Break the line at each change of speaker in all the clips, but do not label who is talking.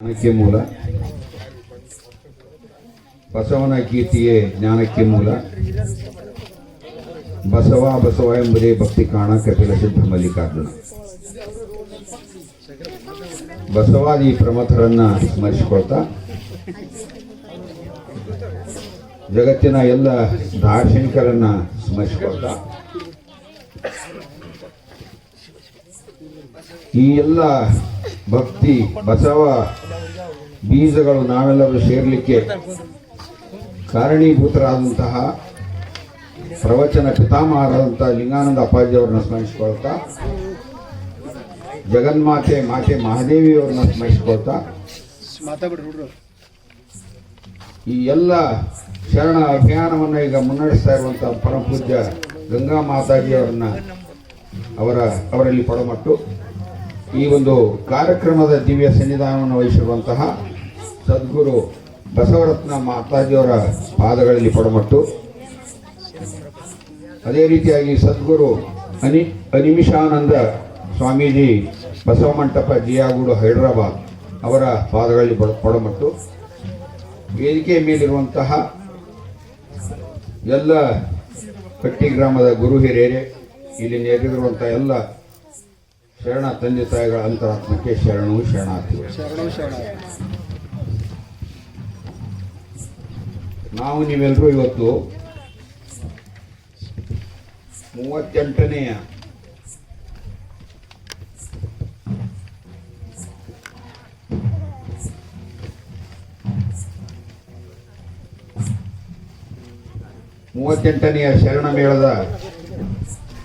ಜ್ಞಾನಕ್ಕೆ ಮೂಲ. ಬಸವನ ಗೀತೆಯೇ ಜ್ಞಾನಕ್ಕೆ ಮೂಲ. ಬಸವ ಬಸವ ಎಂಬುದೇ ಭಕ್ತಿ ಕಾಣ ಕಪಿಲ ಸಿದ್ಧ ಮಲ್ಲಿಕಾರ್ಜುನ. ಬಸವಾದಿ ಪ್ರಮಥರನ್ನ ಸ್ಮರಿಸಿಕೊಳ್ತಾ, ಜಗತ್ತಿನ ಎಲ್ಲ ದಾರ್ಶನಿಕರನ್ನ ಸ್ಮರಿಸಿಕೊಳ್ತಾ, ಈ ಎಲ್ಲ ಭಕ್ತಿ, ಬಸವ, ಬೀಜಗಳು ನಾವೆಲ್ಲರೂ ಸೇರಲಿಕ್ಕೆ ಕಾರಣೀಭೂತರಾದಂತಹ ಪ್ರವಚನ ಪಿತಾಮಹರಾದಂತಹ ಲಿಂಗಾನಂದ ಅಪ್ಪಾಜಿಯವರನ್ನ ಸ್ಮರಿಸಿಕೊಳ್ತಾ, ಜಗನ್ಮಾತೆ, ಮಾತೆ ಮಹಾದೇವಿಯವರನ್ನ ಸ್ಮರಿಸಿಕೊಳ್ತಾ, ಈ ಎಲ್ಲ ಶರಣ ಅಭಿಯಾನವನ್ನು ಈಗ ಮುನ್ನಡೆಸ್ತಾ ಇರುವಂತಹ ಪರಮ ಪೂಜ್ಯ ಗಂಗಾ ಮಾತಾಜಿಯವರನ್ನ ಅವರ, ಅವರಲ್ಲಿ ಪಡಮಟ್ಟು. ಈ ಒಂದು ಕಾರ್ಯಕ್ರಮದ ದಿವ್ಯ ಸನ್ನಿಧಾನವನ್ನು ವಹಿಸಿರುವಂತಹ ಸದ್ಗುರು ಬಸವರತ್ನ ಮಾತಾಜಿಯವರ ಪಾದಗಳಲ್ಲಿ ಪಡಮಟ್ಟು. ಅದೇ ರೀತಿಯಾಗಿ ಸದ್ಗುರು ಅನಿ, ಅನಿಮಿಷಾನಂದ ಸ್ವಾಮೀಜಿ ಬಸವ ಮಂಟಪ ಜಿಯಾಗೂಡು ಹೈದರಾಬಾದ್ ಅವರ ಪಾದಗಳಲ್ಲಿ ಪಡ, ಪಡಮಟ್ಟು. ವೇದಿಕೆಯ ಮೇಲಿರುವಂತಹ ಎಲ್ಲ ಕಟ್ಟಿ ಗ್ರಾಮದ ಗುರು ಹಿರಿಯರೇ, ಇಲ್ಲಿ ನೆರೆದಿರುವಂಥ ಎಲ್ಲ ಶರಣ ತಂದೆ ತಾಯಿಗಳ ಅಂತರಾತ್ಮಕ್ಕೆ ಶರಣು ಶರಣಾರ್ಥಿಗಳು.
ಶರಣ ಶರಣ
ನಾವು ನೀವೆಲ್ಲರೂ ಇವತ್ತು ಮೂವತ್ತೆಂಟನೆಯ ಮೂವತ್ತೆಂಟನೆಯ ಶರಣ ಮೇಳದ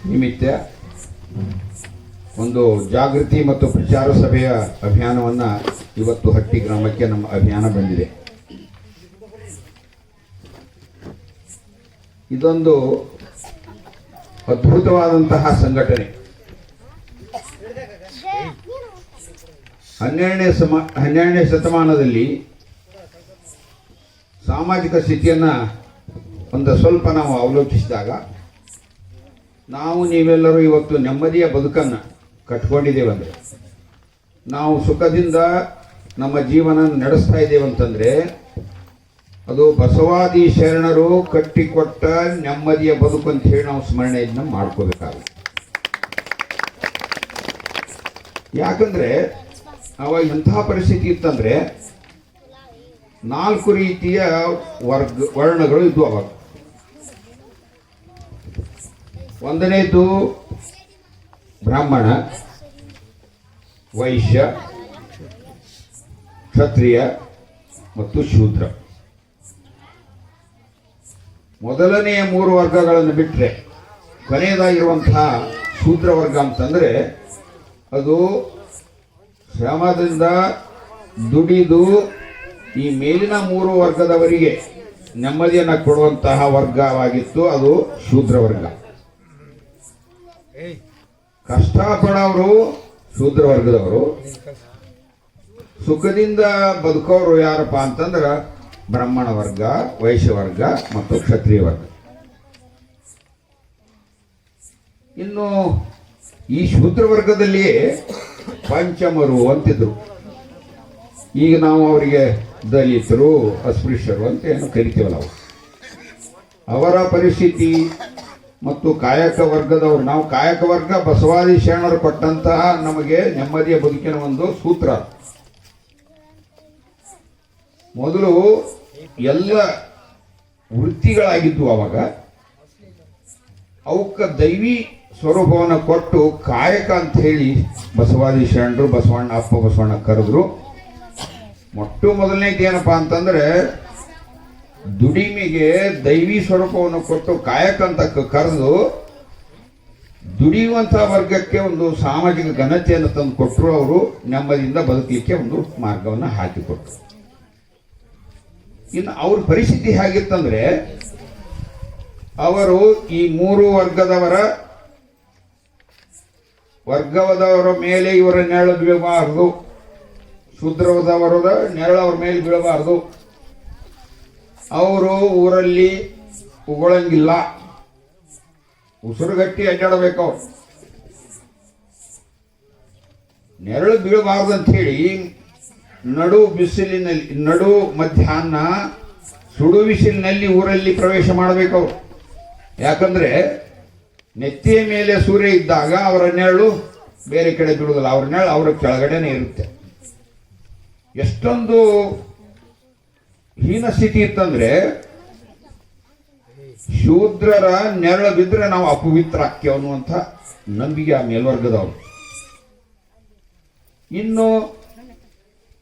ನಿಮಿತ್ತ ಒಂದು ಜಾಗೃತಿ ಮತ್ತು ಪ್ರಚಾರ ಸಭೆಯ ಅಭಿಯಾನವನ್ನ ಇವತ್ತು ಹಟ್ಟಿ ಗ್ರಾಮಕ್ಕೆ ನಮ್ಮ ಅಭಿಯಾನ ಬಂದಿದೆ. ಇದೊಂದು ಅದ್ಭುತವಾದಂತಹ ಸಂಘಟನೆ. ಹನ್ನೆರಡನೇ ಸಮ, ಹನ್ನೆರಡನೇ ಶತಮಾನದಲ್ಲಿ ಸಾಮಾಜಿಕ ಸ್ಥಿತಿಯನ್ನ ಒಂದು ಸ್ವಲ್ಪ ನಾವು ಅವಲೋಕಿಸಿದಾಗ ನಾವು ನೀವೆಲ್ಲರೂ ಇವತ್ತು ನೆಮ್ಮದಿಯ ಬದುಕನ್ನು ಕಟ್ಕೊಂಡಿದ್ದೇವಂದ್ರೆ. ನಾವು ಸುಖದಿಂದ ನಮ್ಮ ಜೀವನ ನಡೆಸ್ತಾ ಇದ್ದೇವಂತಂದ್ರೆ, ಅದು ಬಸವಾದಿ ಶರಣರು ಕಟ್ಟಿಕೊಟ್ಟ ನೆಮ್ಮದಿಯ ಬದುಕು ಅಂತ ಹೇಳಿ ನಾವು ಸ್ಮರಣೆಯನ್ನ ಮಾಡ್ಕೋಬೇಕಾಗುತ್ತೆ. ಯಾಕಂದ್ರೆ, ಅವಾಗ ಎಂತಹ ಪರಿಸ್ಥಿತಿ ಇತ್ತಂದ್ರೆ, ನಾಲ್ಕು ರೀತಿಯ ವರ್ಗ, ವರ್ಣಗಳು ಇದ್ವು ಅವಾಗ. ಒಂದನೇದು ಬ್ರಾಹ್ಮಣ, ವೈಶ್ಯ, ಕ್ಷತ್ರಿಯ ಮತ್ತು ಶೂದ್ರ. ಮೊದಲನೆಯ ಮೂರು ವರ್ಗಗಳನ್ನು ಬಿಟ್ಟರೆ ಕೊನೆಯದಾಗಿರುವಂತಹ ಶೂದ್ರ ವರ್ಗ ಅಂತಂದರೆ ಅದು ಶ್ರಮದಿಂದ ದುಡಿದು ಈ ಮೇಲಿನ ಮೂರು ವರ್ಗದವರಿಗೆ ನೆಮ್ಮದಿಯನ್ನು ಕೊಡುವಂತಹ ವರ್ಗವಾಗಿತ್ತು, ಅದು ಶೂದ್ರ ವರ್ಗ. ಕಷ್ಟಪಡೋರು, ಶೂದ್ರ ವರ್ಗದವರು, ಸುಖದಿಂದ ಬದುಕೋರು ಯಾರಪ್ಪ ಅಂತಂದ್ರೆ ಬ್ರಾಹ್ಮಣ ವರ್ಗ, ವೈಶ್ಯ ವರ್ಗ ಮತ್ತು ಕ್ಷತ್ರಿಯ ವರ್ಗ. ಇನ್ನು ಈ ಶೂದ್ರ ವರ್ಗದಲ್ಲಿಯೇ ಪಂಚಮರು ಅಂತಿದ್ರು. ಈಗ ನಾವು ಅವರಿಗೆ ದಲಿತರು, ಅಸ್ಪೃಶ್ಯರು ಅಂತ ಏನು ಕರಿತೀವಲ್ಲ ಅವರ. ಪರಿಸ್ಥಿತಿ ಮತ್ತು ಕಾಯಕ ವರ್ಗದವರು. ನಾವು ಕಾಯಕ ವರ್ಗ ಬಸವಾದಿ ಶರಣರು ಕೊಟ್ಟಂತಹ ನಮಗೆ ನೆಮ್ಮದಿಯ ಬದುಕಿನ ಒಂದು ಸೂತ್ರ. ಮೊದಲು ಎಲ್ಲ ವೃತ್ತಿಗಳಾಗಿದ್ದು ಅವಾಗ. ಅವಕ್ಕ ದೈವಿ ಸ್ವರೂಪವನ್ನು ಕೊಟ್ಟು ಕಾಯಕ ಅಂತ ಹೇಳಿ ಬಸವಾದಿ ಶರಣರು ಬಸವಣ್ಣ ಅಪ್ಪ ಬಸವಣ್ಣ ಕರೆದ್ರು. ಮೊಟ್ಟ ಮೊದಲನೇದು ಏನಪ್ಪಾ ಅಂತಂದ್ರೆ ದುಡಿಮೆಗೆ ದೈವಿ ಸ್ವರೂಪವನ್ನು ಕೊಟ್ಟು ಕಾಯಕ ಅಂತ ಕರೆದು ದುಡಿಯುವಂತಹ ವರ್ಗಕ್ಕೆ ಒಂದು ಸಾಮಾಜಿಕ ಘನತೆಯನ್ನು ತಂದು ಕೊಟ್ಟರು ಅವರು, ನೆಮ್ಮದಿಯಿಂದ ಬದುಕಲಿಕ್ಕೆ ಒಂದು ಮಾರ್ಗವನ್ನು ಹಾಕಿಕೊಟ್ರು. ಇನ್ನು ಅವ್ರ ಪರಿಸ್ಥಿತಿ ಹೇಗಿತ್ತಂದ್ರೆ, ಅವರು ಈ ಮೂರು ವರ್ಗದವರ, ವರ್ಗವದವರ ಮೇಲೆ ಇವರ ನೆರಳು ಬೀಳಬಾರದು, ಶೂದ್ರವದವರದ ನೆರಳು ಅವರ ಮೇಲೆ ಬೀಳಬಾರದು ಅವರು ಊರಲ್ಲಿ ಉಗುಳಂಗಿಲ್ಲ. ಉಸಿರುಗಟ್ಟಿ ಅಡ್ಡಾಡಬೇಕು ಅವ್ರು. ನೆರಳು ಬೀಳಬಾರ್ದಂತ ಹೇಳಿ ನಡು ಬಿಸಿಲಿನಲ್ಲಿ, ನಡು ಮಧ್ಯಾಹ್ನ ಸುಡು ಬಿಸಿಲಿನಲ್ಲಿ ಊರಲ್ಲಿ ಪ್ರವೇಶ ಮಾಡಬೇಕು ಅವರು. ಯಾಕಂದ್ರೆ ನೆತ್ತಿಯ ಮೇಲೆ ಸೂರ್ಯ ಇದ್ದಾಗ ಅವರ ನೆರಳು ಬೇರೆ ಕಡೆ ಬಿಡುವುದಿಲ್ಲ ಅವ್ರ ನೆರಳು ಅವರ ಕೆಳಗಡೆನೆ ಇರುತ್ತೆ. ಎಷ್ಟೊಂದು ಹೀನ ಸ್ಥಿತಿ ಇತ್ತಂದ್ರೆ ಶೂದ್ರರ ನೆರಳು ಬಿದ್ರೆ ನಾವು ಅಪವಿತ್ರ ಆಕ್ಯವ್ ಅನ್ನುವಂಥ ನಂಬಿಕೆ ಆ ಮೇಲ್ವರ್ಗದವರು. ಇನ್ನು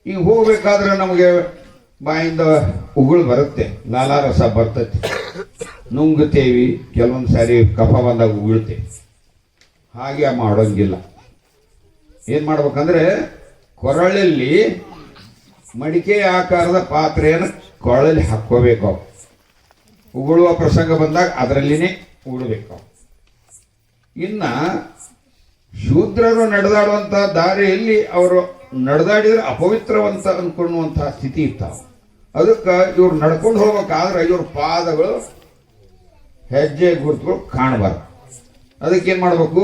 ಈಗ ಹೋಗ್ಬೇಕಾದ್ರೆ ನಮಗೆ ಬಾಯಿಂದ ಉಗುಳು ಬರುತ್ತೆ ಲಾಲಾರಸ ಬರ್ತೈತಿ. ನುಂಗುತ್ತೇವಿ, ಕೆಲವೊಂದು ಸಾರಿ ಕಫ ಬಂದಾಗ ಉಗುಳ್ತೇವೆ ಹಾಗೆ ಮಾಡೋಂಗಿಲ್ಲ. ಏನು ಮಾಡ್ಬೇಕಂದ್ರೆ ಕೊರಳಲ್ಲಿ ಮಡಿಕೆ ಆಕಾರದ ಪಾತ್ರೆಯನ್ನು ಕೊಳಲಿ ಹಾಕ್ಕೋಬೇಕು ಅವು. ಉಗುಳುವ ಪ್ರಸಂಗ ಬಂದಾಗ ಅದರಲ್ಲಿನೇ ಉಗುಳಬೇಕು ಅವು. ಇನ್ನ ಶೂದ್ರರು ನಡೆದಾಡುವಂತ ದಾರಿಯಲ್ಲಿ ಅವರು ನಡೆದಾಡಿದ್ರೆ ಅಪವಿತ್ರವಂತ ಅನ್ಕೊಳ್ಳುವಂತಹ ಸ್ಥಿತಿ ಇರ್ತಾವ ಅದಕ್ಕೆ ಇವ್ರು ನಡ್ಕೊಂಡು ಹೋಗ್ಬೇಕಾದ್ರೆ ಇವ್ರ ಪಾದಗಳು ಹೆಜ್ಜೆ ಗುರುತುಗಳು ಕಾಣಬಾರ್ದು ಅದಕ್ಕೆ ಏನ್ ಮಾಡ್ಬೇಕು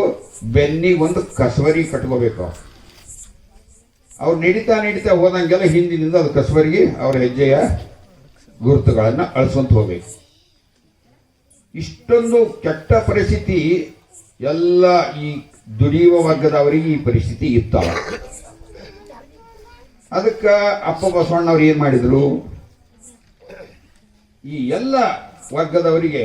ಬೆನ್ನಿಗೆ ಒಂದು ಕಸವರಿ ಕಟ್ಕೋಬೇಕು ಅವ್ರು. ನಡೀತಾ ನಡೀತಾ ಹೋದಂಗೆಲ್ಲ ಹಿಂದಿನಿಂದ ಅದು ಕಸವರಿಗೆ ಅವ್ರ ಹೆಜ್ಜೆಯ ಗುರುತುಗಳನ್ನ ಅಳಿಸ್ಕೊಂತ ಹೋಗ್ಬೇಕು ಇಷ್ಟೊಂದು ಕೆಟ್ಟ ಪರಿಸ್ಥಿತಿ ಎಲ್ಲ ಈ ದುಡಿಯುವ ವರ್ಗದವರಿಗೆ ಈ ಪರಿಸ್ಥಿತಿ ಇತ್ತಲ್ಲ ಅದಕ್ಕೆ ಅಪ್ಪ ಬಸವಣ್ಣವ್ರು ಏನು ಮಾಡಿದ್ರು ಈ ಎಲ್ಲ ವರ್ಗದವರಿಗೆ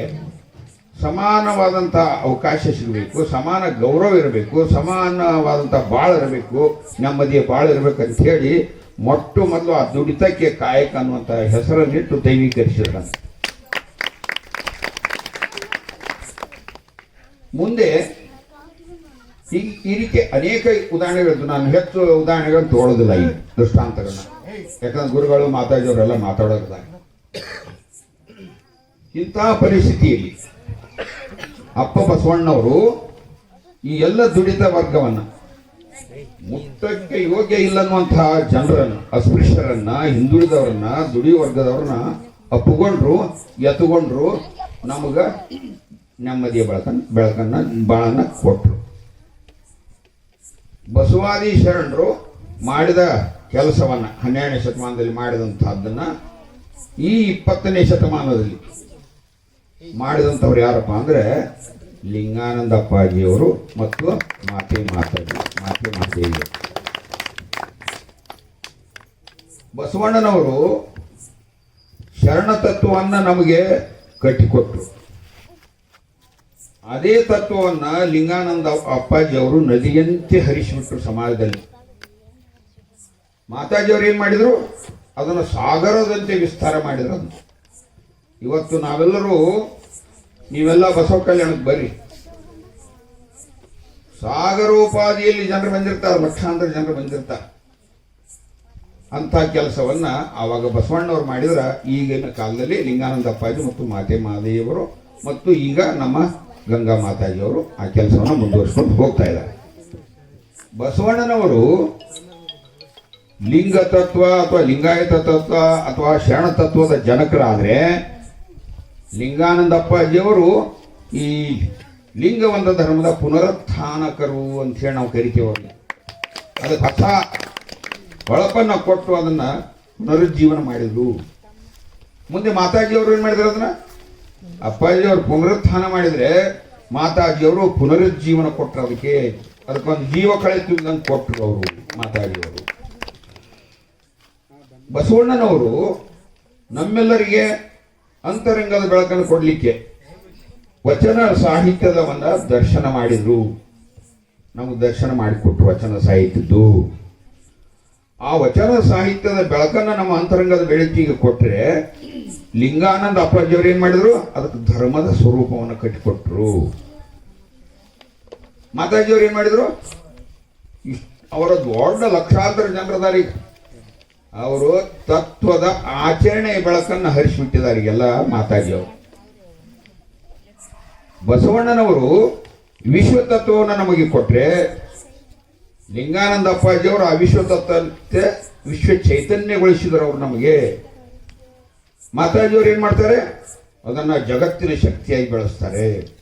ಸಮಾನವಾದಂಥ ಅವಕಾಶ ಸಿಗಬೇಕು, ಸಮಾನ ಗೌರವ ಇರಬೇಕು ಸಮಾನವಾದಂಥ ಬಾಳು ಇರಬೇಕು, ನೆಮ್ಮದಿಯ ಬಾಳು ಅಂತ ಹೇಳಿ ಮೊಟ್ಟ ಮೊದಲು ಆ ದುಡಿತಕ್ಕೆ ಕಾಯಕ ಅನ್ನುವಂಥ ಹೆಸರನ್ನಿಟ್ಟು ದೈವೀಕರಿಸಿದ್ರು ಮುಂದೆ ಈ ಈ ರೀತಿ ಅನೇಕ ಉದಾಹರಣೆಗಳಿದ್ದು ನಾನು ಹೆಚ್ಚು ಉದಾಹರಣೆಗಳನ್ನು ತೋಳೋದಿಲ್ಲ ಈ ದೃಷ್ಟಾಂತಗಳನ್ನ. ಯಾಕಂದ್ರೆ ಗುರುಗಳು, ಮಾತಾಡಿದವರೆಲ್ಲ ಮಾತಾಡೋದಿಲ್ಲ. ಇಂತಹ ಪರಿಸ್ಥಿತಿಯಲ್ಲಿ ಅಪ್ಪ ಬಸವಣ್ಣವರು ಈ ಎಲ್ಲ ದುಡಿತ ವರ್ಗವನ್ನ ಮುಟ್ಟಕ್ಕೆ ಯೋಗ್ಯ ಇಲ್ಲ ಇಲ್ಲನ್ನುವಂತಹ ಜನರನ್ನ, ಅಸ್ಪೃಶ್ಯರನ್ನ, ಹಿಂದುಳಿದವರನ್ನ, ದುಡಿ ವರ್ಗದವ್ರನ್ನ ಅಪ್ಪುಗೊಂಡ್ರು, ಎತ್ತುಗೊಂಡ್ರು, ನಮಗ ನೆಮ್ಮದಿಯ ಬೆಳಕನ್ನ ಬೆಳಕನ್ನ, ಬಾಳನ್ನ ಕೊಟ್ರು. ಬಸವಾದಿ ಶರಣರು ಮಾಡಿದ ಕೆಲಸವನ್ನ, ಹನ್ನೆರಡನೇ ಶತಮಾನದಲ್ಲಿ ಮಾಡಿದಂತಹದ್ದನ್ನ ಈ ಇಪ್ಪತ್ತನೇ ಶತಮಾನದಲ್ಲಿ ಮಾಡಿದಂಥವ್ರು ಯಾರಪ್ಪ ಅಂದ್ರೆ ಲಿಂಗಾನಂದ ಅಪ್ಪಾಜಿಯವರು ಮತ್ತು ಮಾತೆ ಮಾತಾಜಿ ಮಾತೆ ಮಾತೇವಿ ಬಸವಣ್ಣನವರು ಶರಣ ತತ್ವವನ್ನ ನಮಗೆ ಕಟ್ಟಿಕೊಟ್ರು. ಅದೇ ತತ್ವವನ್ನ ಲಿಂಗಾನಂದ ಅಪ್ಪಾಜಿ ಅವರು ನದಿಯಂತೆ ಹರಿಸಿಬಿಟ್ರು ಸಮಾಜದಲ್ಲಿ. ಮಾತಾಜಿಯವರು ಏನು ಮಾಡಿದರು? ಅದನ್ನು ಸಾಗರದಂತೆ ವಿಸ್ತಾರ ಮಾಡಿದ್ರು ಇವತ್ತು ನಾವೆಲ್ಲರೂ ನೀವೆಲ್ಲ ಬಸವ ಕಲ್ಯಾಣಕ್ಕೆ ಬರ್ರಿ. ಸಾಗರೋಪಾದಿಯಲ್ಲಿ ಜನರು ಬಂದಿರ್ತಾರೆ, ಲಕ್ಷಾಂತರ ಜನರು ಬಂದಿರ್ತಾರೆ. ಅಂತ ಕೆಲಸವನ್ನ ಆವಾಗ ಬಸವಣ್ಣವ್ರು ಮಾಡಿದ್ರ ಈಗಿನ ಕಾಲದಲ್ಲಿ ಲಿಂಗಾನಂದ ಅಪ್ಪಾಜಿ ಮತ್ತು ಮಾತೆ ಮಾದೇವರು ಮತ್ತು ಈಗ ನಮ್ಮ ಗಂಗಾ ಮಾತಾಜಿಯವರು ಆ ಕೆಲಸವನ್ನ ಮುಂದುವರಿಸ್ಕೊಂಡು ಹೋಗ್ತಾ ಇದ್ದಾರೆ. ಬಸವಣ್ಣನವರು ಲಿಂಗ ತತ್ವ ಅಥವಾ ಲಿಂಗಾಯತ ತತ್ವ ಅಥವಾ ಶರಣ ತತ್ವದ ಜನಕರಾದ್ರೆ ಲಿಂಗಾನಂದ ಅಪ್ಪಾಜಿಯವರು ಈ ಲಿಂಗವಂತ ಧರ್ಮದ ಪುನರುತ್ಥಾನಕರು ಅಂತ ಹೇಳಿ ನಾವು ಕರಿತೇವೆ ಅದು ಅದಕ್ಕೆ ಹೊಸ ಹೊಳಪನ್ನ ಕೊಟ್ಟು ಅದನ್ನ ಪುನರುಜ್ಜೀವನ ಮಾಡಿದ್ರು. ಮುಂದೆ ಮಾತಾಜಿಯವರು ಏನು ಮಾಡಿದ್ರು ಅದನ್ನ? ಅಪ್ಪಾಜಿಯವರು ಪುನರುತ್ಥಾನ ಮಾಡಿದ್ರೆ ಮಾತಾಜಿಯವರು ಪುನರುಜ್ಜೀವನ ಕೊಟ್ಟರು ಅದಕ್ಕೆ. ಅದಕ್ಕೊಂದು ಜೀವ ಕಳೆತು ಕೊಟ್ಟರು ಅವರು ಮಾತಾಜಿಯವರು. ಬಸವಣ್ಣನವರು ನಮ್ಮೆಲ್ಲರಿಗೆ ಅಂತರಂಗದ ಬೆಳಕನ್ನು ಕೊಡಲಿಕ್ಕೆ ವಚನ ಸಾಹಿತ್ಯದ ಒಂದು ದರ್ಶನ ಮಾಡಿದ್ರು. ನಮಗೆ ದರ್ಶನ ಮಾಡಿಕೊಟ್ರು ವಚನ ಸಾಹಿತ್ಯದ್ದು. ಆ ವಚನ ಸಾಹಿತ್ಯದ ಬೆಳಕನ್ನ ನಮ್ಮ ಅಂತರಂಗದ ಬೆಳಕಿಗೆ ಕೊಟ್ಟರೆ ಲಿಂಗಾನಂದ ಅಪ್ಪಾಜಿಯವರು ಏನು ಮಾಡಿದ್ರು? ಅದಕ್ಕೆ ಧರ್ಮದ ಸ್ವರೂಪವನ್ನು ಕಟ್ಟಿಕೊಟ್ರು. ಮಾತಾಜಿಯವರು ಏನು ಮಾಡಿದ್ರು? ಅವರ ದೊಡ್ಡ ಲಕ್ಷಾಂತರ ಜನರದಾರಿ ಅವರು ತತ್ವದ ಆಚರಣೆಯ ಬೆಳಕನ್ನು ಹರಿಸಿಬಿಟ್ಟಿದ್ದಾರೆ. ಎಲ್ಲ ಮಾತಾಜಿಯವರು ಬಸವಣ್ಣನವರು ವಿಶ್ವ ತತ್ವವನ್ನು ನಮಗೆ ಕೊಟ್ರೆ ಲಿಂಗಾನಂದ ಅಪ್ಪಾಜಿಯವರು ಆ ವಿಶ್ವ ತತ್ವಕ್ಕೆ ವಿಶ್ವ ಚೈತನ್ಯಗೊಳಿಸಿದರು ಅವರು ನಮಗೆ. ಮಾತಾಜಿಯವರು ಏನು ಮಾಡ್ತಾರೆ? ಅದನ್ನ ಜಗತ್ತಿನ ಶಕ್ತಿಯಾಗಿ ಬೆಳೆಸ್ತಾರೆ.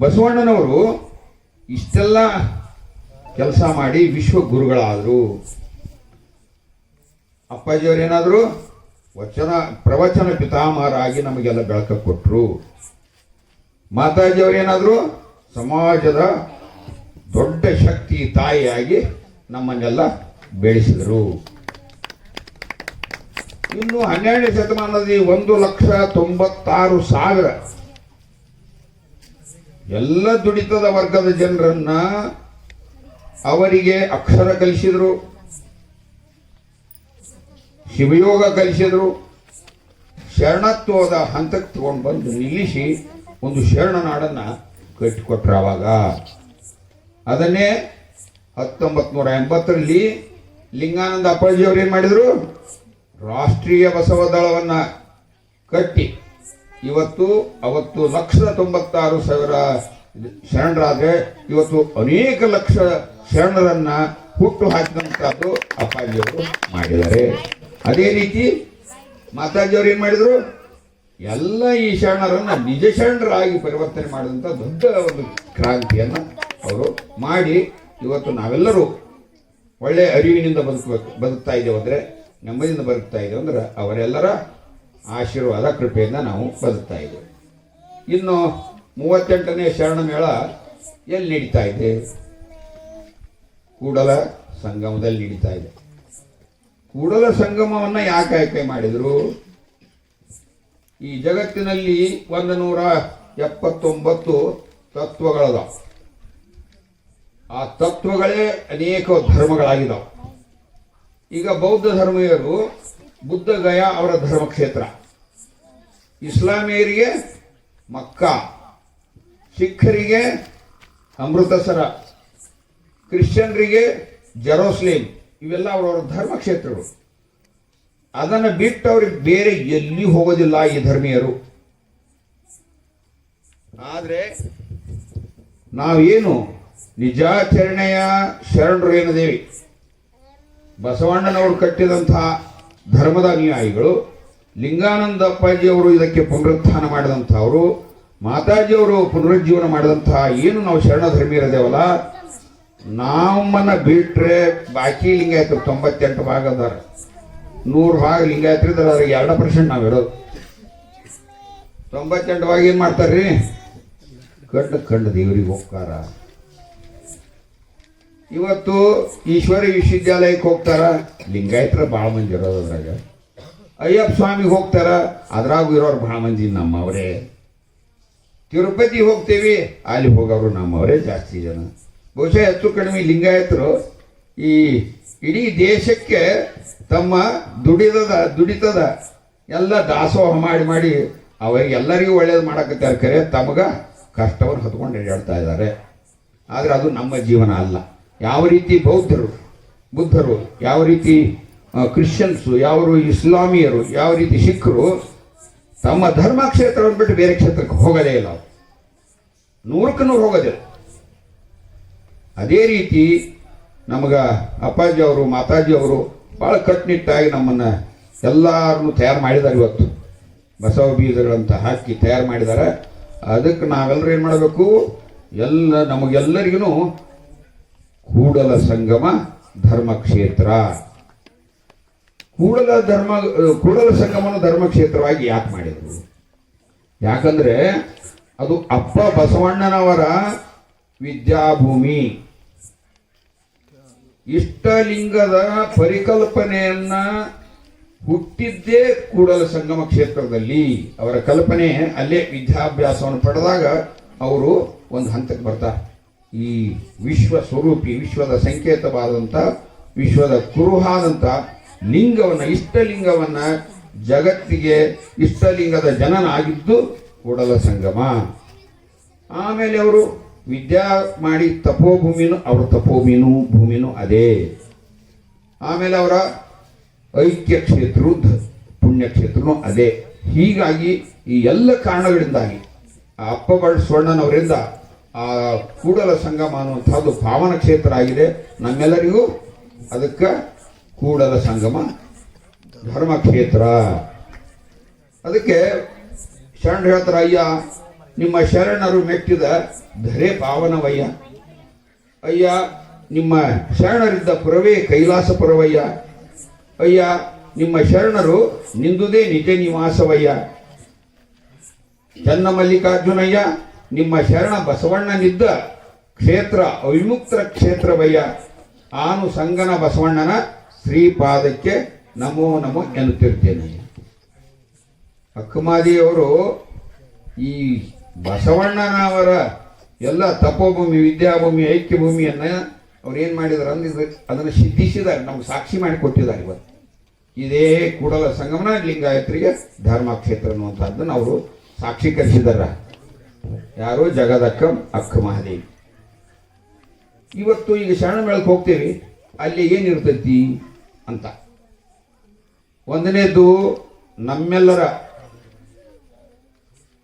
ಬಸವಣ್ಣನವರು ಇಷ್ಟೆಲ್ಲ ಕೆಲಸ ಮಾಡಿ ವಿಶ್ವ ಗುರುಗಳಾದರು ಅಪ್ಪಾಜಿಯವರು ಏನಾದರೂ ವಚನ, ಪ್ರವಚನ ಪಿತಾಮಹರಾಗಿ ನಮಗೆಲ್ಲ ಬೆಳಕ ಕೊಟ್ಟರು ಮಾತಾಜಿಯವರು ಏನಾದರೂ ಸಮಾಜದ ದೊಡ್ಡ ಶಕ್ತಿ ತಾಯಿಯಾಗಿ ನಮ್ಮನ್ನೆಲ್ಲ ಬೆಳೆಸಿದರು. ಇನ್ನು ಹನ್ನೆರಡನೇ ಶತಮಾನದಲ್ಲಿ ಒಂದು ಲಕ್ಷ ತೊಂಬತ್ತಾರು ಸಾವಿರ ಎಲ್ಲ ದುಡಿತದ ವರ್ಗದ ಜನರನ್ನ ಅವರಿಗೆ ಅಕ್ಷರ ಕಲಿಸಿದ್ರು. ಶಿವಯೋಗ ಕಲಿಸಿದ್ರು, ಶರಣತ್ವದ ಹಂತಕ್ಕೆ ತಗೊಂಡು ಬಂದು ನಿಲ್ಲಿಸಿ ಒಂದು ಶರಣ ನಾಡನ್ನ ಕಟ್ಟಿಕೊಟ್ರು ಅವಾಗ. ಅದನ್ನೇ ಹತ್ತೊಂಬತ್ತು ನೂರ ಎಂಬತ್ತರಲ್ಲಿ ಲಿಂಗಾನಂದ ಅಪ್ಪಾಜಿ ಅವ್ರು ಏನು ಮಾಡಿದ್ರು? ರಾಷ್ಟ್ರೀಯ ಬಸವ ದಳವನ್ನು ಕಟ್ಟಿ. ಇವತ್ತು, ಅವತ್ತು ಲಕ್ಷದ ತೊಂಬತ್ತಾರು ಸಾವಿರ ಶರಣರಾದರೆ ಇವತ್ತು ಅನೇಕ ಲಕ್ಷ ಶರಣರನ್ನ ಹುಟ್ಟು ಹಾಕಿದಂತದ್ದು ಅಪ್ಪಾಜಿಯವರು ಮಾಡಿದ್ದಾರೆ. ಅದೇ ರೀತಿ ಮಾತಾಜಿಯವರು ಏನು ಮಾಡಿದ್ರು? ಎಲ್ಲ ಈ ಶರಣರನ್ನ ನಿಜ ಶರಣರಾಗಿ ಪರಿವರ್ತನೆ ಮಾಡಿದಂಥ ದೊಡ್ಡ ಒಂದು ಕ್ರಾಂತಿಯನ್ನ ಅವರು ಮಾಡಿ ಇವತ್ತು ನಾವೆಲ್ಲರೂ ಒಳ್ಳೆ ಅರಿವಿನಿಂದ ಬದುಕಬೇಕು ಬದುಕ್ತಾ ಇದ್ದೇವೆ ಅಂದ್ರೆ, ನೆಮ್ಮದಿಯಿಂದ ಬದುಕ್ತಾ ಇದ್ದೇವೆ ಅಂದ್ರೆ ಅವರೆಲ್ಲರ ಆಶೀರ್ವಾದ, ಕೃಪೆಯಿಂದ ನಾವು ಬದುಕ್ತಾ ಇದ್ದೇವೆ. ಇನ್ನು ಮೂವತ್ತೆಂಟನೇ ಶರಣ ಮೇಳ ಎಲ್ಲಿ ನಡೀತಾ ಇದೆ? ಕೂಡಲ ಸಂಗಮದಲ್ಲಿ ನಡೀತಾ ಇದೆ. ಕೂಡಲ ಸಂಗಮವನ್ನ ಯಾಕೆ ಆಯ್ಕೆ ಮಾಡಿದ್ರು? ಈ ಜಗತ್ತಿನಲ್ಲಿ ಒಂದು ನೂರ ಎಪ್ಪತ್ತೊಂಬತ್ತು ತತ್ವಗಳದ. ಆ ತತ್ವಗಳೇ ಅನೇಕ ಧರ್ಮಗಳಾಗಿದ್ದಾವೆ ಈಗ ಬೌದ್ಧ ಧರ್ಮೀಯರು ಬುದ್ಧ ಗಯಾ ಅವರ ಧರ್ಮಕ್ಷೇತ್ರ. ಇಸ್ಲಾಮಿಯರಿಗೆ ಮಕ್ಕಾ, ಸಿಖ್ಖರಿಗೆ ಅಮೃತಸರ, ಕ್ರಿಶ್ಚಿಯನ್ರಿಗೆ ಜೆರೋಸ್ಲೇಮ್. ಇವೆಲ್ಲ ಅವರವರ ಧರ್ಮಕ್ಷೇತ್ರಗಳು. ಅದನ್ನು ಬಿಟ್ಟು ಅವ್ರಿಗೆ ಬೇರೆ ಎಲ್ಲಿ ಹೋಗೋದಿಲ್ಲ ಈ ಧರ್ಮೀಯರು. ಆದರೆ ನಾವೇನು ನಿಜಾಚರಣೆಯ ಶರಣರು ಏನದೇವಿ ಬಸವಣ್ಣನವರು ಕಟ್ಟಿದಂತಹ ಧರ್ಮದ ಅನುಯಾಯಿಗಳು ಲಿಂಗಾನಂದ ಅಪ್ಪಾಜಿಯವರು ಇದಕ್ಕೆ ಪುನರುತ್ಥಾನ ಮಾಡಿದಂಥವರು, ಮಾತಾಜಿಯವರು ಪುನರುಜ್ಜೀವನ ಮಾಡಿದಂತಹ ಏನು ನಾವು ಶರಣ ಧರ್ಮೀಯರದೇವಲ್ಲ ನಮ್ಮನ್ನ ಬಿಟ್ರೆ ಬಾಕಿ ಲಿಂಗಾಯತರು ತೊಂಬತ್ತೆಂಟು ಭಾಗ ಅದಾರ. ನೂರು ಭಾಗ ಲಿಂಗಾಯತ್ರಿದ್ರೆ ಅದ್ರಾಗ ಎರಡು ಪರ್ಸೆಂಟ್ ನಾವಿರೋದು ತೊಂಬತ್ತೆಂಟು ಭಾಗ ಏನು ಮಾಡ್ತಾರ್ರಿ? ಕಂಡು ಕಂಡು ದೇವ್ರಿಗೆ ಹೋಗ್ತಾರ. ಇವತ್ತು ಈಶ್ವರಿ ವಿಶ್ವವಿದ್ಯಾಲಯಕ್ಕೆ ಹೋಗ್ತಾರ. ಲಿಂಗಾಯತರ ಭಾಳ ಮಂದಿ ಇರೋದು ಅದ್ರಾಗ. ಅಯ್ಯಪ್ಪ ಸ್ವಾಮಿಗೆ ಹೋಗ್ತಾರ. ಅದ್ರಾಗ ಇರೋರು ಭಾಳ ಮಂದಿ ನಮ್ಮವರೇ. ತಿರುಪತಿ ಹೋಗ್ತೇವಿ, ಅಲ್ಲಿ ಹೋಗೋರು ನಮ್ಮವರೇ ಜಾಸ್ತಿ ಜನ. ಬಹುಶಃ ಹೆಚ್ಚು ಕಡಿಮೆ ಲಿಂಗಾಯತರು ಈ ಇಡೀ ದೇಶಕ್ಕೆ ತಮ್ಮ ದುಡಿದದ, ದುಡಿತದ ಎಲ್ಲ ದಾಸೋಹ ಮಾಡಿ ಮಾಡಿ ಅವರಿಗೆಲ್ಲರಿಗೂ ಒಳ್ಳೇದು ಮಾಡಕತ್ತಾರೆ ಕರೆ. ತಮಗ ಕಷ್ಟವನ್ನು ಹತ್ಕೊಂಡು ಹೇಳ್ತಾ ಇದ್ದಾರೆ. ಆದರೆ ಅದು ನಮ್ಮ ಜೀವನ ಅಲ್ಲ. ಯಾವ ರೀತಿ ಬೌದ್ಧರು, ಬುದ್ಧರು, ಯಾವ ರೀತಿ ಕ್ರಿಶ್ಚಿಯನ್ಸು ಯಾವ ಇಸ್ಲಾಮಿಯರು, ಯಾವ ರೀತಿ ಸಿಖ್ರು ತಮ್ಮ ಧರ್ಮ ಕ್ಷೇತ್ರವನ್ನು ಬಿಟ್ಟು ಬೇರೆ ಕ್ಷೇತ್ರಕ್ಕೆ ಹೋಗೋದೇ ಇಲ್ಲ. ನೂರಕ್ಕೆ ನೂರು ಹೋಗೋದಿಲ್ಲ. ಅದೇ ರೀತಿ ನಮಗ ಅಪ್ಪಾಜಿ ಅವರು, ಮಾತಾಜಿ ಅವರು ಭಾಳ ಕಟ್ಟುನಿಟ್ಟಾಗಿ ನಮ್ಮನ್ನು ಎಲ್ಲರನ್ನು ತಯಾರು ಮಾಡಿದ್ದಾರೆ ಇವತ್ತು. ಬಸವ ಬೀಜಗಳಂತ ಹಾಕಿ ತಯಾರು ಮಾಡಿದ್ದಾರೆ. ಅದಕ್ಕೆ ನಾವೆಲ್ಲರೂ ಏನು ಮಾಡಬೇಕು? ಎಲ್ಲ ನಮಗೆಲ್ಲರಿಗೂ ಕೂಡಲ ಸಂಗಮ ಧರ್ಮಕ್ಷೇತ್ರ. ಕೂಡಲ ಧರ್ಮ, ಕೂಡಲ ಸಂಗಮನ ಧರ್ಮಕ್ಷೇತ್ರವಾಗಿ ಯಾಕೆ ಮಾಡಿದರು? ಯಾಕಂದ್ರೆ ಅದು ಅಪ್ಪ ಬಸವಣ್ಣನವರ ವಿದ್ಯಾಭೂಮಿ. ಇಷ್ಟಲಿಂಗದ ಪರಿಕಲ್ಪನೆಯನ್ನ ಹುಟ್ಟಿದ್ದೇ ಕೂಡಲ ಸಂಗಮ ಕ್ಷೇತ್ರದಲ್ಲಿ, ಅವರ ಕಲ್ಪನೆ ಅಲ್ಲೇ ವಿದ್ಯಾಭ್ಯಾಸವನ್ನು ಪಡೆದಾಗ ಅವರು ಒಂದು ಹಂತಕ್ಕೆ ಬರ್ತಾರೆ. ಈ ವಿಶ್ವ ಸ್ವರೂಪಿ, ವಿಶ್ವದ ಸಂಕೇತವಾದಂಥ ವಿಶ್ವದ ಕುರುಹಾದಂಥ ಲಿಂಗವನ್ನ, ಇಷ್ಟಲಿಂಗವನ್ನ ಜಗತ್ತಿಗೆ, ಇಷ್ಟಲಿಂಗದ ಜನನ ಆಗಿದ್ದು ಕೂಡಲ ಸಂಗಮ. ಆಮೇಲೆ ಅವರು ವಿದ್ಯಾ ಮಾಡಿ ತಪೋ ತಪೋಭೂಮಿನೂ ಅವರ ತಪೋಭೂಮಿನೂ ಭೂಮಿನೂ ಅದೇ. ಆಮೇಲೆ ಅವರ ಐಕ್ಯ ಕ್ಷೇತ್ರ ಪುಣ್ಯಕ್ಷೇತ್ರನೂ ಅದೇ. ಹೀಗಾಗಿ ಈ ಎಲ್ಲ ಕಾರಣಗಳಿಂದಾಗಿ ಆ ಅಪ್ಪ ಸ್ವರ್ಣನವರಿಂದ ಆ ಕೂಡಲ ಸಂಗಮ ಅನ್ನುವಂಥದ್ದು ಪಾವನ ಕ್ಷೇತ್ರ ಆಗಿದೆ. ನಮ್ಮೆಲ್ಲರಿಗೂ ಅದಕ್ಕೆ ಕೂಡಲ ಸಂಗಮ ಧರ್ಮಕ್ಷೇತ್ರ ಅದಕ್ಕೆ ಶರಣ ಹೇಳ್ತಾರ ಅಯ್ಯ ನಿಮ್ಮ ಶರಣರು ಮೆಟ್ಟಿದ ಧರೆ ಪಾವನವಯ್ಯ. ಅಯ್ಯ, ನಿಮ್ಮ ಶರಣರಿದ್ದ ಪುರವೇ ಕೈಲಾಸ ಪುರವಯ್ಯ ಅಯ್ಯ, ನಿಮ್ಮ ಶರಣರು ನಿಂದುದೇ ನಿಜ ನಿವಾಸವಯ್ಯ. ಚನ್ನ ಮಲ್ಲಿಕಾರ್ಜುನಯ್ಯ, ನಿಮ್ಮ ಶರಣ ಬಸವಣ್ಣನಿದ್ದ ಕ್ಷೇತ್ರ ಅವಿಮುಕ್ತ ಕ್ಷೇತ್ರವಯ್ಯ. ಆನು ಸಂಗನ ಬಸವಣ್ಣನ ಶ್ರೀಪಾದಕ್ಕೆ ನಮೋ ನಮೋ ಎನ್ನುತ್ತಿರ್ತೇನೆ ಅಕ್ಕಮಾದಿಯವರು ಈ ಬಸವಣ್ಣನವರ ಎಲ್ಲ ತಪೋಭೂಮಿ, ವಿದ್ಯಾಭೂಮಿ, ಐಕ್ಯಭೂಮಿಯನ್ನ ಅವ್ರು ಏನು ಮಾಡಿದಾರೆ ಅಂದ್ರೆ ಅದನ್ನು ಸಿದ್ಧಿಸಿದ್ದಾರೆ, ನಮ್ಗೆ ಸಾಕ್ಷಿ ಮಾಡಿ ಕೊಟ್ಟಿದ್ದಾರೆ ಇವತ್ತು. ಇದೇ ಕೂಡಲ ಸಂಗಮನ, ಲಿಂಗಾಯತ್ರಿಗೆ ಧರ್ಮ ಕ್ಷೇತ್ರ ಅನ್ನುವಂಥದ್ದನ್ನು ಅವರು ಸಾಕ್ಷೀಕರಿಸಿದಾರ. ಯಾರು ಜಗದಕ್ಕಂ ಅಕ್ಕ ಮಹಾದೇವಿ. ಇವತ್ತು ಈಗ ಶರಣ ಮೇಳಕ್ಕೆ ಹೋಗ್ತೀವಿ, ಅಲ್ಲಿ ಏನಿರ್ತೈತಿ ಅಂತ. ಒಂದನೇದು ನಮ್ಮೆಲ್ಲರ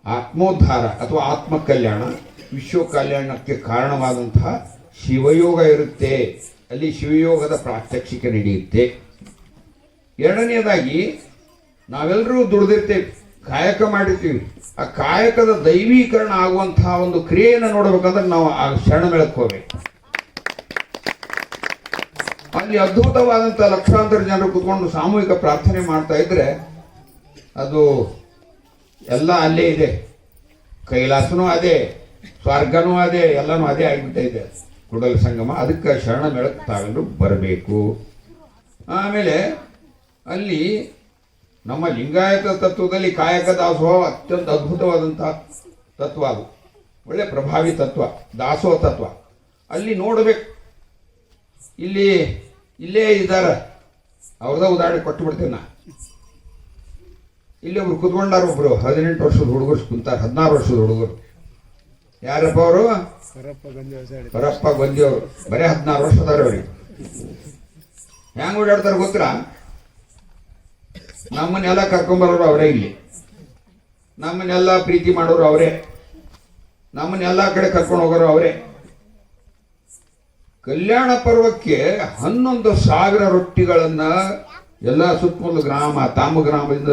ಆತ್ಮೋದ್ಧಾರ ಅಥವಾ ಆತ್ಮ ಕಲ್ಯಾಣ ವಿಶ್ವ ಕಲ್ಯಾಣಕ್ಕೆ ಕಾರಣವಾದಂತಹ ಶಿವಯೋಗ ಇರುತ್ತೆ. ಅಲ್ಲಿ ಶಿವಯೋಗದ ಪ್ರಾತ್ಯಕ್ಷಿಕೆ ನಡೆಯುತ್ತೆ. ಎರಡನೆಯದಾಗಿ, ನಾವೆಲ್ಲರೂ ದುಡಿದಿರ್ತೇವೆ, ಕಾಯಕ ಮಾಡಿರ್ತೀವಿ. ಆ ಕಾಯಕದ ದೈವೀಕರಣ ಆಗುವಂತಹ ಒಂದು ಕ್ರಿಯೆಯನ್ನು ನೋಡಬೇಕಂದ್ರೆ ನಾವು ಆ ಶರಣ ಮೇಳಕ್ಕೆ ಹೋಗ್ಬೇಕು. ಅಲ್ಲಿ ಅದ್ಭುತವಾದಂಥ ಲಕ್ಷಾಂತರ ಜನರು ಕುತ್ಕೊಂಡು ಸಾಮೂಹಿಕ ಪ್ರಾರ್ಥನೆ ಮಾಡ್ತಾ ಇದ್ರೆ ಅದು ಎಲ್ಲ ಅಲ್ಲೇ ಇದೆ. ಕೈಲಾಸನೂ ಅದೇ, ಸ್ವರ್ಗನೂ ಅದೇ, ಎಲ್ಲನೂ ಅದೇ ಆಗಿಬಿಟ್ಟೈತೆ. ಕುಡಲ ಸಂಗಮ, ಅದಕ್ಕೆ ಶರಣ ಮೇಳಕ್ಕೆ ತಗೊಂಡು ಬರಬೇಕು. ಆಮೇಲೆ ಅಲ್ಲಿ ನಮ್ಮ ಲಿಂಗಾಯತ ತತ್ವದಲ್ಲಿ ಕಾಯಕ ದಾಸೋಹ ಅತ್ಯಂತ ಅದ್ಭುತವಾದಂತಹ ತತ್ವ ಅದು. ಒಳ್ಳೆ ಪ್ರಭಾವಿ ತತ್ವ, ದಾಸೋಹ ತತ್ವ. ಅಲ್ಲಿ ನೋಡಬೇಕು. ಇಲ್ಲಿ, ಇಲ್ಲೇ ಇದ್ದಾರೆ. ಅವ್ರದ ಉದಾಹರಣೆ ಕೊಟ್ಟು ಬಿಡ್ತೇನೆ ನಾ ಇಲ್ಲಿ ಒಬ್ರು ಕುತ್ಕೊಂಡಾರ ಒಬ್ರು ಹದಿನೆಂಟು ವರ್ಷದ ಹುಡುಗರು ಕುಂತಾರ, ಹದಿನಾರು ವರ್ಷದ ಹುಡುಗರು. ಯಾರಪ್ಪ ಅವರು?
ಅವರು
ಪರಪ್ಪ ಬಂದಿಯವರು ಬರೀ ಹದಿನಾರು ವರ್ಷ ಅದಾರ ಅವ್ರಿಗೆ ಹೆಂಗ್ ಓಡಾಡ್ತಾರ ಗೊತ್ತಿರ ನಮ್ಮನ್ನೆಲ್ಲ ಕರ್ಕೊಂಬರೋರು ಅವರೇ ಇಲ್ಲಿ. ನಮ್ಮನ್ನೆಲ್ಲ ಪ್ರೀತಿ ಮಾಡೋರು ಅವರೇ. ನಮ್ಮನ್ನೆಲ್ಲ ಕಡೆ ಕರ್ಕೊಂಡು ಹೋಗೋರು ಅವರೇ. ಕಲ್ಯಾಣ ಪರ್ವಕ್ಕೆ ಹನ್ನೊಂದು ಸಾವಿರ ರೊಟ್ಟಿಗಳನ್ನ ಎಲ್ಲ ಸುತ್ತಮುತ್ತಲ ಗ್ರಾಮ, ತಾಮ ಗ್ರಾಮದಿಂದ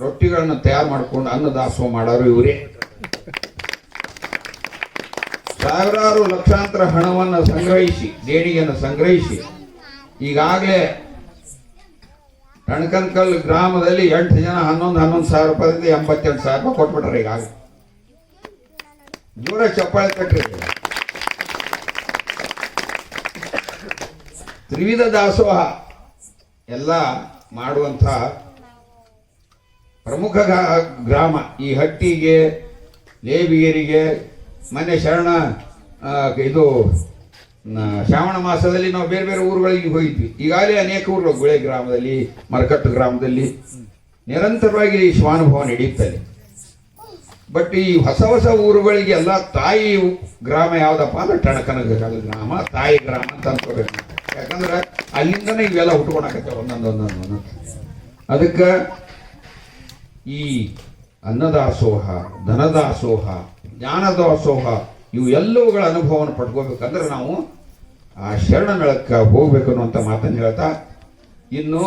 ರೊಟ್ಟಿಗಳನ್ನ ತಯಾರು ಮಾಡ್ಕೊಂಡು ಅನ್ನದಾಸೋಹ ಮಾಡೋರು ಇವರೇ. ಸಾವಿರಾರು ಲಕ್ಷಾಂತರ ಹಣವನ್ನು ಸಂಗ್ರಹಿಸಿ, ದೇಣಿಗೆಯನ್ನು ಸಂಗ್ರಹಿಸಿ, ಈಗಾಗಲೇ ಕಣಕನ್ಕಲ್ ಗ್ರಾಮದಲ್ಲಿ ಎಂಟು ಜನ, ಹನ್ನೊಂದು ಹನ್ನೊಂದು ಸಾವಿರ ರೂಪಾಯಿಂದ ಎಂಬತ್ತೆಂಟು ಸಾವಿರ ರೂಪಾಯಿ ಕೊಟ್ಬಿಟ್ರೆ ಈಗಾಗಲೇ. ಜೋರ ಚಪ್ಪಾಳೆ ತಟ್ಟಿ. ತ್ರಿವಿಧ ದಾಸೋಹ ಎಲ್ಲ ಮಾಡುವಂಥ ಪ್ರಮುಖ ಗ್ರಾಮ. ಈ ಹಟ್ಟಿಗೆ ಲೇಬಿಗೇರಿಗೆ ಮೊನ್ನೆ ಶರಣ ಇದು ಶ್ರಾವಣ ಮಾಸದಲ್ಲಿ ನಾವು ಬೇರೆ ಬೇರೆ ಊರುಗಳಿಗೆ ಹೋಗಿದ್ವಿ. ಈಗಾಗಲೇ ಅನೇಕ ಊರುಗಳು ಗುಳೆ ಗ್ರಾಮದಲ್ಲಿ, ಮರಕಟ್ಟು ಗ್ರಾಮದಲ್ಲಿ ನಿರಂತರವಾಗಿ ಈ ಶ್ವಾನುಭವ ನಡೆಯುತ್ತದೆ ಬಟ್ ಈ ಹೊಸ ಹೊಸ ಊರುಗಳಿಗೆ ಎಲ್ಲ ತಾಯಿ ಗ್ರಾಮ ಯಾವುದಪ್ಪ ಅಂದ್ರೆ ಟಣಕನ ಗ್ರಾಮ, ತಾಯಿ ಗ್ರಾಮ ಅಂತ ಅನ್ಕೋಬೇಕು. ಯಾಕಂದ್ರೆ ಅಲ್ಲಿಂದನೇ ಇವೆಲ್ಲ ಹುಟ್ಕೊಳಕತ್ತೆ ಒಂದೊಂದು ಒಂದೊಂದು ಅದಕ್ಕೆ ಈ ಅನ್ನದಾಸೋಹ, ಧನದಾಸೋಹ, ಜ್ಞಾನದಾಸೋಹ ಇವು ಎಲ್ಲವುಗಳ ಅನುಭವವನ್ನು ಪಡ್ಕೋಬೇಕಂದ್ರೆ ನಾವು ಆ ಶರಣ ಮೇಳಕ್ಕೆ ಹೋಗ್ಬೇಕು ಅನ್ನುವಂಥ ಮಾತನ್ನು ಹೇಳ್ತಾ, ಇನ್ನು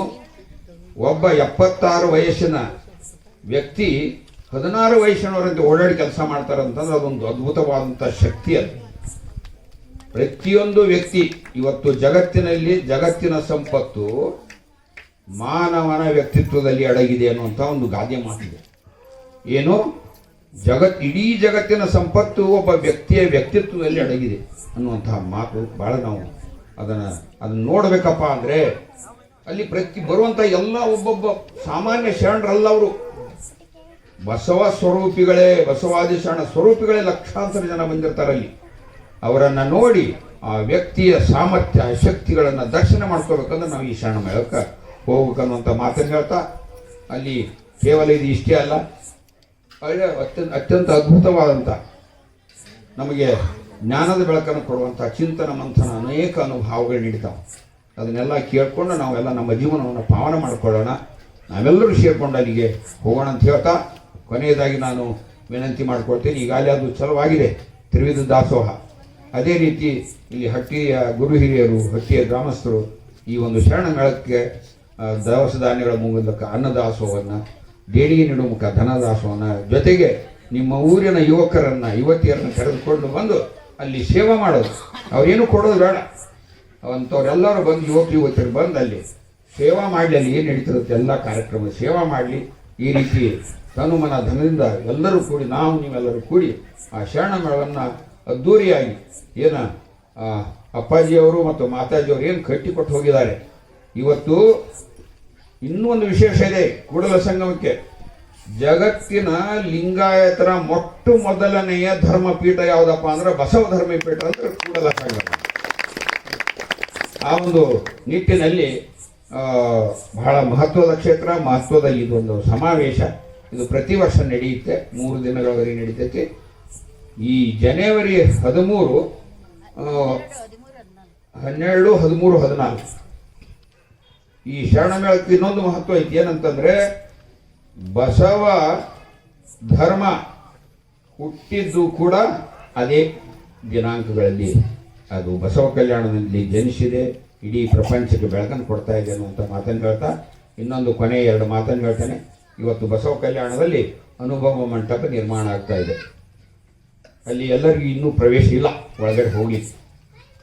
ಒಬ್ಬ ಎಪ್ಪತ್ತಾರು ವಯಸ್ಸಿನ ವ್ಯಕ್ತಿ ಹದಿನಾರು ವಯಸ್ಸಿನವರಂತೆ ಓಡಾಡಿ ಕೆಲಸ ಮಾಡ್ತಾರೆ ಅಂತಂದ್ರೆ ಅದೊಂದು ಅದ್ಭುತವಾದಂಥ ಶಕ್ತಿ ಅದು. ಪ್ರತಿಯೊಂದು ವ್ಯಕ್ತಿ ಇವತ್ತು ಜಗತ್ತಿನಲ್ಲಿ ಜಗತ್ತಿನ ಸಂಪತ್ತು ಮಾನವನ ವ್ಯಕ್ತಿತ್ವದಲ್ಲಿ ಅಡಗಿದೆ ಅನ್ನುವಂಥ ಒಂದು ಗಾದೆ ಮಾತಿದೆ. ಏನು? ಜಗತ್, ಇಡೀ ಜಗತ್ತಿನ ಸಂಪತ್ತು ಒಬ್ಬ ವ್ಯಕ್ತಿಯ ವ್ಯಕ್ತಿತ್ವದಲ್ಲಿ ಅಡಗಿದೆ ಅನ್ನುವಂತಹ ಮಾತು ಬಹಳ ನಾವು ಅದನ್ನ ಅದನ್ನ ನೋಡಬೇಕಪ್ಪ ಅಂದ್ರೆ ಅಲ್ಲಿ ಪ್ರತಿ ಬರುವಂತ ಎಲ್ಲ ಒಬ್ಬೊಬ್ಬ ಸಾಮಾನ್ಯ ಶರಣರಲ್ಲ ಅವರು. ಬಸವ ಸ್ವರೂಪಿಗಳೇ ಬಸವಾದಿ ಶರಣ ಸ್ವರೂಪಿಗಳೇ ಲಕ್ಷಾಂತರ ಜನ ಬಂದಿರ್ತಾರೆ ಅಲ್ಲಿ. ಅವರನ್ನು ನೋಡಿ ಆ ವ್ಯಕ್ತಿಯ ಸಾಮರ್ಥ್ಯ, ಶಕ್ತಿಗಳನ್ನು ದರ್ಶನ ಮಾಡ್ಕೋಬೇಕಂದ್ರೆ ನಾವು ಈ ಶರಣ ಮೇಳಕ್ಕೆ ಹೋಗ್ಬೇಕನ್ನುವಂಥ ಮಾತನ್ನು ಹೇಳ್ತಾ, ಅಲ್ಲಿ ಕೇವಲ ಇದು ಇಷ್ಟೇ ಅಲ್ಲ, ಒಳ್ಳೆ ಅತ್ಯಂತ ಅತ್ಯಂತ ಅದ್ಭುತವಾದಂಥ ನಮಗೆ ಜ್ಞಾನದ ಬೆಳಕನ್ನು ಕೊಡುವಂಥ ಚಿಂತನ, ಮಂಥನ ಅನೇಕ ಅನುಭಾವಗಳು ನೀಡ್ತಾವೆ ಅದನ್ನೆಲ್ಲ ಕೇಳಿಕೊಂಡು ನಾವೆಲ್ಲ ನಮ್ಮ ಜೀವನವನ್ನು ಪಾವನ ಮಾಡಿಕೊಳ್ಳೋಣ. ನಾವೆಲ್ಲರೂ ಸೇರಿಕೊಂಡು ಅಲ್ಲಿಗೆ ಹೋಗೋಣ ಅಂತ ಹೇಳ್ತಾ, ಕೊನೆಯದಾಗಿ ನಾನು ವಿನಂತಿ ಮಾಡಿಕೊಳ್ತೇನೆ, ಈಗಾಗಲೇ ಅದು ಚಲವಾಗಿದೆ ತ್ರಿವಿಧ ದಾಸೋಹ ಅದೇ ರೀತಿ ಇಲ್ಲಿ ಹಟ್ಟಿಯ ಗುರು ಹಿರಿಯರು, ಹಟ್ಟಿಯ ಗ್ರಾಮಸ್ಥರು ಈ ಒಂದು ಶರಣ ಮೇಳಕ್ಕೆ ದವಸ ಧಾನ್ಯಗಳ ಮೂಲಕ ಅನ್ನದಾಸೋಹವನ್ನು, ದೇಣಿಗೆ ನೀಡುವ ಮುಖ ಧನದಾಸೋಹನ ಜೊತೆಗೆ ನಿಮ್ಮ ಊರಿನ ಯುವಕರನ್ನ, ಯುವತಿಯರನ್ನ ಕರೆದುಕೊಂಡು ಬಂದು ಅಲ್ಲಿ ಸೇವೆ ಮಾಡೋದು. ಅವ್ರೇನು ಕೊಡೋದು ಬೇಡ. ಅಂಥವ್ರೆಲ್ಲರೂ ಬಂದು ಯುವಕ, ಯುವತಿಯರು ಬಂದು ಅಲ್ಲಿ ಸೇವಾ ಮಾಡಲಿ, ಅಲ್ಲಿ ಏನು ನಡೀತಿರುತ್ತೆ ಎಲ್ಲ ಕಾರ್ಯಕ್ರಮ ಸೇವಾ ಮಾಡಲಿ. ಈ ರೀತಿ ತನುಮನ ಧನದಿಂದ ಎಲ್ಲರೂ ಕೂಡಿ, ನಾವು ನೀವೆಲ್ಲರೂ ಕೂಡಿ ಆ ಶರಣ ಮೇಳವನ್ನು ಅದ್ಧೂರಿಯಾಗಿ ಏನ ಅಪ್ಪಾಜಿಯವರು ಮತ್ತು ಮಾತಾಜಿಯವರು ಏನು ಕಟ್ಟಿಕೊಟ್ಟು ಹೋಗಿದ್ದಾರೆ. ಇವತ್ತು ಇನ್ನೂ ಒಂದು ವಿಶೇಷ ಇದೆ ಕೂಡಲ ಸಂಗಮಕ್ಕೆ. ಜಗತ್ತಿನ ಲಿಂಗಾಯತರ ಮೊಟ್ಟ ಮೊದಲನೆಯ ಧರ್ಮಪೀಠ ಯಾವುದಪ್ಪ ಅಂದ್ರೆ ಬಸವ ಧರ್ಮಪೀಠ ಅಂದ್ರೆ ಕೂಡಲ ಸಂಗಮ. ಆ ಒಂದು ನಿಟ್ಟಿನಲ್ಲಿ ಬಹಳ ಮಹತ್ವದ ಕ್ಷೇತ್ರ ಮಹತ್ವದ ಇದೊಂದು ಸಮಾವೇಶ. ಇದು ಪ್ರತಿ ವರ್ಷ ನಡೆಯುತ್ತೆ, ಮೂರು ದಿನಗಳವರೆಗೆ ನಡೀತೈತಿ. ಈ ಜನವರಿ ಹದಿಮೂರು ಹನ್ನೆರಡು, ಹದಿಮೂರು, ಹದಿನಾಲ್ಕು. ಈ ಶರಣ ಮೇಳಕ್ಕೆ ಇನ್ನೊಂದು ಮಹತ್ವ ಐತಿ ಏನಂತಂದ್ರೆ ಬಸವ ಧರ್ಮ ಹುಟ್ಟಿದ್ದು ಕೂಡ ಅದೇ ದಿನಾಂಕಗಳಲ್ಲಿ. ಅದು ಬಸವ ಕಲ್ಯಾಣದಲ್ಲಿ ಜನಿಸಿದೆ. ಇಡೀ ಪ್ರಪಂಚಕ್ಕೆ ಬೆಳಕನ್ನು ಕೊಡ್ತಾ ಇದೆ ಅನ್ನುವಂಥ ಮಾತನ್ನು ಹೇಳ್ತಾ, ಇನ್ನೊಂದು ಕೊನೆ ಎರಡು ಮಾತನ್ನು ಹೇಳ್ತೇನೆ. ಇವತ್ತು ಬಸವ ಕಲ್ಯಾಣದಲ್ಲಿ ಅನುಭವ ಮಂಟಪ ನಿರ್ಮಾಣ ಆಗ್ತಾ ಇದೆ. ಅಲ್ಲಿ ಎಲ್ಲರಿಗೂ ಇನ್ನೂ ಪ್ರವೇಶ ಇಲ್ಲ. ಒಳಗಡೆ ಹೋಗಿ.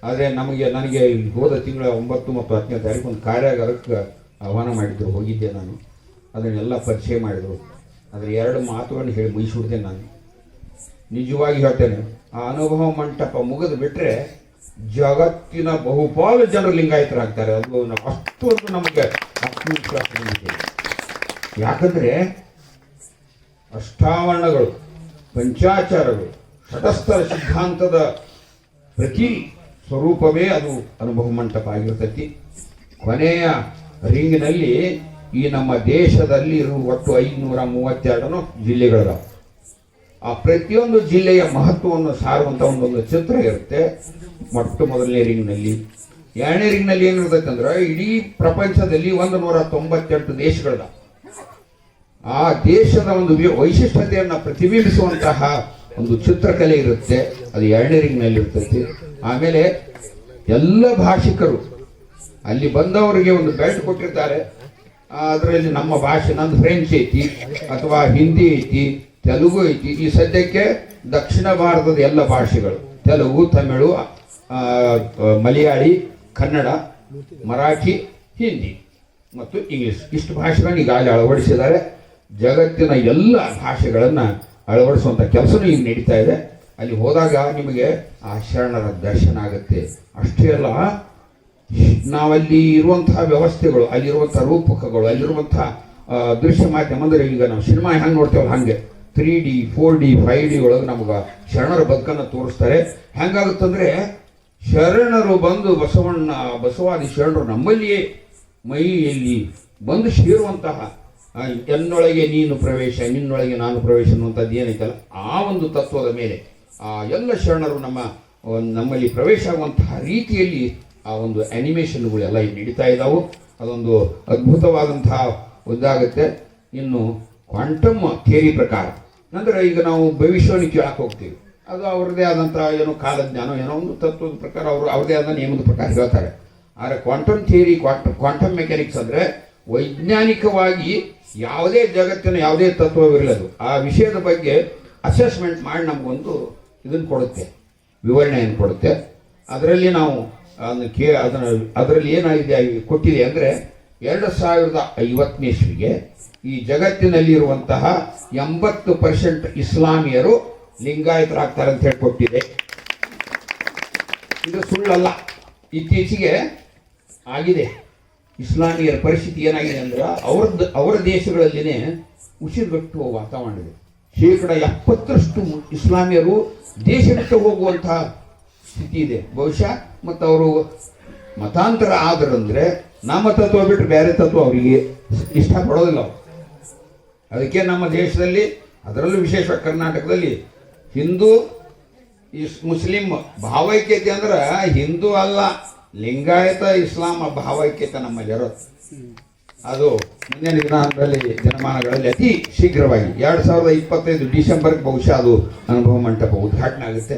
ಆದರೆ ನಮಗೆ, ನನಗೆ ಹೋದ ತಿಂಗಳ ಒಂಬತ್ತು ಮತ್ತು ಹತ್ತನೇ ತಾರೀಕು ಒಂದು ಕಾರ್ಯಾಗಾರಕ್ಕೆ ಆಹ್ವಾನ ಮಾಡಿದ್ರು, ಹೋಗಿದ್ದೆ ನಾನು. ಅದನ್ನೆಲ್ಲ ಪರಿಚಯ ಮಾಡಿದರು. ಅದರ ಎರಡು ಮಾತುಗಳನ್ನು ಹೇಳಿ ಮುಗಿಸ್ಬಿಡ್ದೆ ನಾನು. ನಿಜವಾಗಿ ಹೇಳ್ತೇನೆ, ಆ ಅನುಭವ ಮಂಟಪ ಮುಗಿದು ಬಿಟ್ಟರೆ ಜಗತ್ತಿನ ಬಹುಪಾಲು ಜನರು ಲಿಂಗಾಯತರಾಗ್ತಾರೆ. ಅದು ಅಷ್ಟು ನಮಗೆ ಆತ್ಮವಿಶ್ವಾಸ ಯಾಕಂದರೆ ಅಷ್ಟಾವರಣಗಳು, ಪಂಚಾಚಾರಗಳು, ಷಟಸ್ಥರ ಸಿದ್ಧಾಂತದ ಪ್ರತಿ ಸ್ವರೂಪವೇ ಅದು ಅನುಭವ ಮಂಟಪ ಆಗಿರ್ತೈತಿ ಕೊನೆಯ ರಿಂಗ್ನಲ್ಲಿ ಈ ನಮ್ಮ ದೇಶದಲ್ಲಿ ಇರುವ ಒಟ್ಟು ಐನೂರ ಮೂವತ್ತೆರಡನು ಜಿಲ್ಲೆಗಳಿದಾವೆ. ಆ ಪ್ರತಿಯೊಂದು ಜಿಲ್ಲೆಯ ಮಹತ್ವವನ್ನು ಸಾರುವಂತ ಒಂದೊಂದು ಚಿತ್ರ ಇರುತ್ತೆ ಮೊಟ್ಟ ಮೊದಲನೇ ರಿಂಗ್ನಲ್ಲಿ. ಎರಡನೇ ರಿಂಗ್ನಲ್ಲಿ ಏನಿರ್ತೈತೆ ಅಂದ್ರೆ ಇಡೀ ಪ್ರಪಂಚದಲ್ಲಿ ಒಂದು ನೂರ ತೊಂಬತ್ತೆಂಟು ದೇಶಗಳದ ಆ ದೇಶದ ಒಂದು ವೈಶಿಷ್ಟ್ಯತೆಯನ್ನು ಪ್ರತಿಬಿಂಬಿಸುವಂತಹ ಒಂದು ಚಿತ್ರಕಲೆ ಇರುತ್ತೆ. ಅದು ಎರಡನೇ ರಿಂಗ್ನಲ್ಲಿ ಇರ್ತೈತಿ. ಆಮೇಲೆ ಎಲ್ಲ ಭಾಷಿಕರು, ಅಲ್ಲಿ ಬಂದವರಿಗೆ ಒಂದು ಬೆಲ್ಟ್ ಕೊಟ್ಟಿರ್ತಾರೆ. ಅದರಲ್ಲಿ ನಮ್ಮ ಭಾಷೆ, ನಂದು ಫ್ರೆಂಚ್ ಐತಿ, ಅಥವಾ ಹಿಂದಿ ಐತಿ, ತೆಲುಗು ಐತಿ, ಈ ಸದ್ಯಕ್ಕೆ ದಕ್ಷಿಣ ಭಾರತದ ಎಲ್ಲ ಭಾಷೆಗಳು, ತೆಲುಗು, ತಮಿಳು ಮಲಯಾಳಿ, ಕನ್ನಡ, ಮರಾಠಿ ಹಿಂದಿ ಮತ್ತು ಇಂಗ್ಲಿಷ್ ಇಷ್ಟು ಭಾಷೆಗಳನ್ನು ಈಗಾಗಲೇ ಅಳವಡಿಸಿದ್ದಾರೆ. ಜಗತ್ತಿನ ಎಲ್ಲ ಭಾಷೆಗಳನ್ನು ಅಳವಡಿಸುವಂಥ ಕೆಲಸನೂ ಈಗ ನಡೀತಾ ಇದೆ. ಅಲ್ಲಿ ಹೋದಾಗ ನಿಮಗೆ ಆ ಶರಣರ ದರ್ಶನ ಆಗುತ್ತೆ. ಅಷ್ಟೇ ಅಲ್ಲ, ನಾವಲ್ಲಿ ಇರುವಂತಹ ವ್ಯವಸ್ಥೆಗಳು, ಅಲ್ಲಿರುವಂಥ ರೂಪಕಗಳು, ಅಲ್ಲಿರುವಂಥ ದೃಶ್ಯ ಮಾಧ್ಯಮ ಈಗ ನಾವು ಸಿನಿಮಾ ಹೆಂಗೆ ನೋಡ್ತೇವೆ ಹಾಗೆ. Three D four D five D ಒಳಗೆ ನಮ್ಗೆ ಶರಣರ ಬದುಕನ್ನು ತೋರಿಸ್ತಾರೆ. ಹೆಂಗಾಗುತ್ತಂದ್ರೆ ಶರಣರು ಬಂದು ಬಸವಣ್ಣ, ಬಸವಾದಿ ಶರಣರು ನಮ್ಮಲ್ಲಿಯೇ ಮೈಯಲ್ಲಿ ಬಂದು ಸೇರುವಂತಹ ಎನ್ನೊಳಗೆ ನೀನು ಪ್ರವೇಶ, ನಿನ್ನೊಳಗೆ ನಾನು ಪ್ರವೇಶ ಅನ್ನುವಂಥದ್ದು ಏನೈತಲ್ಲ, ಆ ಒಂದು ತತ್ವದ ಮೇಲೆ. ಆ ಎಲ್ಲ ಶರಣರು ನಮ್ಮ ನಮ್ಮಲ್ಲಿ ಪ್ರವೇಶ ಆಗುವಂತಹ ರೀತಿಯಲ್ಲಿ ಆ ಒಂದು ಆ್ಯನಿಮೇಷನ್ಗಳೆಲ್ಲ ನಡೀತಾ ಇದ್ದಾವೆ ಅದೊಂದು ಅದ್ಭುತವಾದಂತಹ ಒಂದಾಗುತ್ತೆ. ಇನ್ನು ಕ್ವಾಂಟಮ್ ಥಿಯರಿ ಪ್ರಕಾರ, ನಂತರ ಈಗ ನಾವು ಭವಿಷ್ಯವನ್ನು ಕೇಳಕ್ಕೆ ಹೋಗ್ತೀವಿ. ಅದು ಅವ್ರದ್ದೇ ಆದಂತಹ ಏನೋ ಕಾಲಜ್ಞಾನ ಏನೋ ಒಂದು ತತ್ವದ ಪ್ರಕಾರ ಅವರು ಅವ್ರದೇ ಆದ ನಿಯಮದ ಪ್ರಕಾರ ಹೇಳ್ತಾರೆ. ಆದರೆ quantum theory quantum quantum mechanics ಅಂದರೆ ವೈಜ್ಞಾನಿಕವಾಗಿ ಯಾವುದೇ ಜಗತ್ತಿನ ಯಾವುದೇ ತತ್ವವಿರಲದು ಆ ವಿಷಯದ ಬಗ್ಗೆ ಅಸೆಸ್ಮೆಂಟ್ ಮಾಡಿ ನಮಗೊಂದು ಇದನ್ನು ಕೊಡುತ್ತೆ, ವಿವರಣೆಯನ್ನು ಕೊಡುತ್ತೆ. ಅದರಲ್ಲಿ ನಾವು ಅದನ್ನು ಕೇ, ಅದನ್ನು, ಅದರಲ್ಲಿ ಏನಾಗಿದೆ, ಕೊಟ್ಟಿದೆ ಅಂದರೆ ಎರಡು ಸಾವಿರದ ಐವತ್ತನೇ ಇಸ್ವಿಗೆ ಈ ಜಗತ್ತಿನಲ್ಲಿರುವಂತಹ ಎಂಬತ್ತು ಪರ್ಸೆಂಟ್ ಇಸ್ಲಾಮಿಯರು ಲಿಂಗಾಯತರಾಗ್ತಾರೆ ಅಂತ ಹೇಳಿ ಕೊಟ್ಟಿದೆ ಇದು ಸುಳ್ಳಲ್ಲ. ಇತ್ತೀಚೆಗೆ ಆಗಿದೆ. ಇಸ್ಲಾಮಿಯರ ಪರಿಸ್ಥಿತಿ ಏನಾಗಿದೆ ಅಂದ್ರೆ ಅವ್ರದ್ದು, ಅವರ ದೇಶಗಳಲ್ಲಿನೇ ಉಸಿರುಗಟ್ಟುವ ವಾತಾವರಣ ಇದೆ. ಶೇಕಡ ಎಪ್ಪತ್ತರಷ್ಟು ಇಸ್ಲಾಮಿಯರು ದೇಶ ಬಿಟ್ಟು ಹೋಗುವಂತಹ ಸ್ಥಿತಿ ಇದೆ. ಬಹುಶಃ ಮತ್ತು ಅವರು ಮತಾಂತರ ಆದ್ರಂದ್ರೆ ನಮ್ಮ ತತ್ವ ಬಿಟ್ಟು ಬೇರೆ ತತ್ವ ಅವರಿಗೆ ಇಷ್ಟಪಡೋದಿಲ್ಲ ಅದಕ್ಕೆ ನಮ್ಮ ದೇಶದಲ್ಲಿ, ಅದರಲ್ಲೂ ವಿಶೇಷವಾಗಿ ಕರ್ನಾಟಕದಲ್ಲಿ ಹಿಂದೂ ಇಸ್ ಮುಸ್ಲಿಂ ಭಾವೈಕ್ಯತೆ ಅಂದ್ರೆ ಹಿಂದೂ ಅಲ್ಲ, ಲಿಂಗಾಯತ ಇಸ್ಲಾಂ ಭಾವೈಕ್ಯತೆ ನಮ್ಮ ಇರೋದು ಅದು ಮುಂದಿನ ದಿನದಲ್ಲಿ ಜನಮಾನಗಳಲ್ಲಿ ಅತಿ ಶೀಘ್ರವಾಗಿ ಎರಡು ಸಾವಿರದ ಇಪ್ಪತ್ತೈದು ಡಿಸೆಂಬರ್ಗೆ ಬಹುಶಃ ಅದು ಅನುಭವ ಮಂಟಪ ಉದ್ಘಾಟನೆ ಆಗುತ್ತೆ.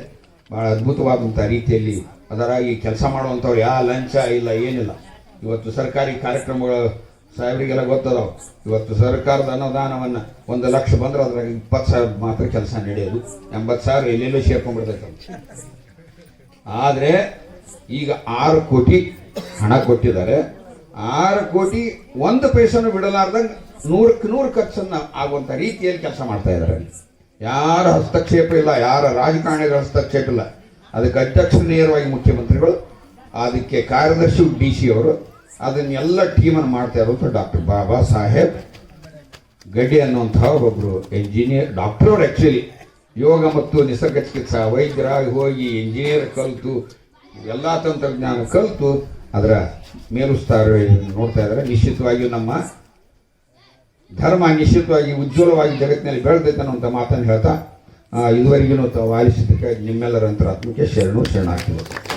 ಬಹಳ ಅದ್ಭುತವಾದಂಥ ರೀತಿಯಲ್ಲಿ ಅದರಾಗಿ ಕೆಲಸ ಮಾಡುವಂಥವ್ರು ಯಾವ ಲಂಚ ಇಲ್ಲ ಏನಿಲ್ಲ. ಇವತ್ತು ಸರ್ಕಾರಿ ಕಾರ್ಯಕ್ರಮಗಳು ಸಾಹೇಬರಿಗೆಲ್ಲ ಗೊತ್ತದವು. ಇವತ್ತು ಸರ್ಕಾರದ ಅನುದಾನವನ್ನು ಒಂದು ಲಕ್ಷ ಬಂದರೆ ಅದ್ರಾಗ ಇಪ್ಪತ್ತು ಸಾವಿರ ಮಾತ್ರ ಕೆಲಸ ನಡೆಯೋದು. ಎಂಬತ್ತು ಸಾವಿರ ಎಲ್ಲೆಲ್ಲೂ ಸೇರ್ಕೊಂಡ್ಬಿಡ್ತೈತೆ ಆದರೆ ಈಗ ಆರು ಕೋಟಿ ಹಣ ಕೊಟ್ಟಿದ್ದಾರೆ. ಆರು ಕೋಟಿ ಒಂದು ಪೈಸನ್ನು ಬಿಡಲಾರ್ದಂಗೆ ನೂರಕ್ಕೆ ನೂರು ಖರ್ಚನ್ನ ಆಗುವಂಥ ರೀತಿಯಲ್ಲಿ ಕೆಲಸ ಮಾಡ್ತಾ ಇದ್ದಾರೆ. ಯಾರ ಹಸ್ತಕ್ಷೇಪ ಇಲ್ಲ, ಯಾರ ರಾಜಕಾರಣಿಗಳ ಹಸ್ತಕ್ಷೇಪ ಇಲ್ಲ. ಅದಕ್ಕೆ ಅಧ್ಯಕ್ಷ ನೇರವಾಗಿ ಮುಖ್ಯಮಂತ್ರಿಗಳು, ಅದಕ್ಕೆ ಕಾರ್ಯದರ್ಶಿ ಡಿ ಸಿ ಅವರು, ಅದನ್ನೆಲ್ಲ ಟೀಮನ್ನು ಮಾಡ್ತಾ ಇರೋದು ಡಾಕ್ಟರ್ ಬಾಬಾ ಸಾಹೇಬ್, ಗಡ್ಡಿ ಅನ್ನುವಂತಹ ಒಬ್ಬರು ಇಂಜಿನಿಯರ್ ಡಾಕ್ಟರ್ ಅವರು ಆ್ಯಕ್ಚುಲಿ ಯೋಗ ಮತ್ತು ನಿಸರ್ಗ ಚಿಕಿತ್ಸಾ ವೈದ್ಯರಾಗಿ ಹೋಗಿ ಇಂಜಿನಿಯರ್ ಕಲಿತು, ಎಲ್ಲ ತಂತ್ರಜ್ಞಾನ ಕಲಿತು, ಅದರ ಮೇಲುಸ್ತಾರ ನೋಡ್ತಾ ಇದ್ದಾರೆ ನಿಶ್ಚಿತವಾಗಿಯೂ ನಮ್ಮ ಧರ್ಮ ನಿಶ್ಚಿತವಾಗಿ ಉಜ್ವಲವಾಗಿ ಜಗತ್ತಿನಲ್ಲಿ ಬೆಳೆದೈತೆ ಅನ್ನುವಂಥ ಮಾತನ್ನು ಹೇಳ್ತಾ ಇದುವರೆಗೂ ತಾವು ಆಲಿಸಿದ್ದಕ್ಕೆ ನಿಮ್ಮೆಲ್ಲರ ಅಂತರಾತ್ಮಕ್ಕೆ ಶರಣು ಶರಣಾಗ್ತಿದೆ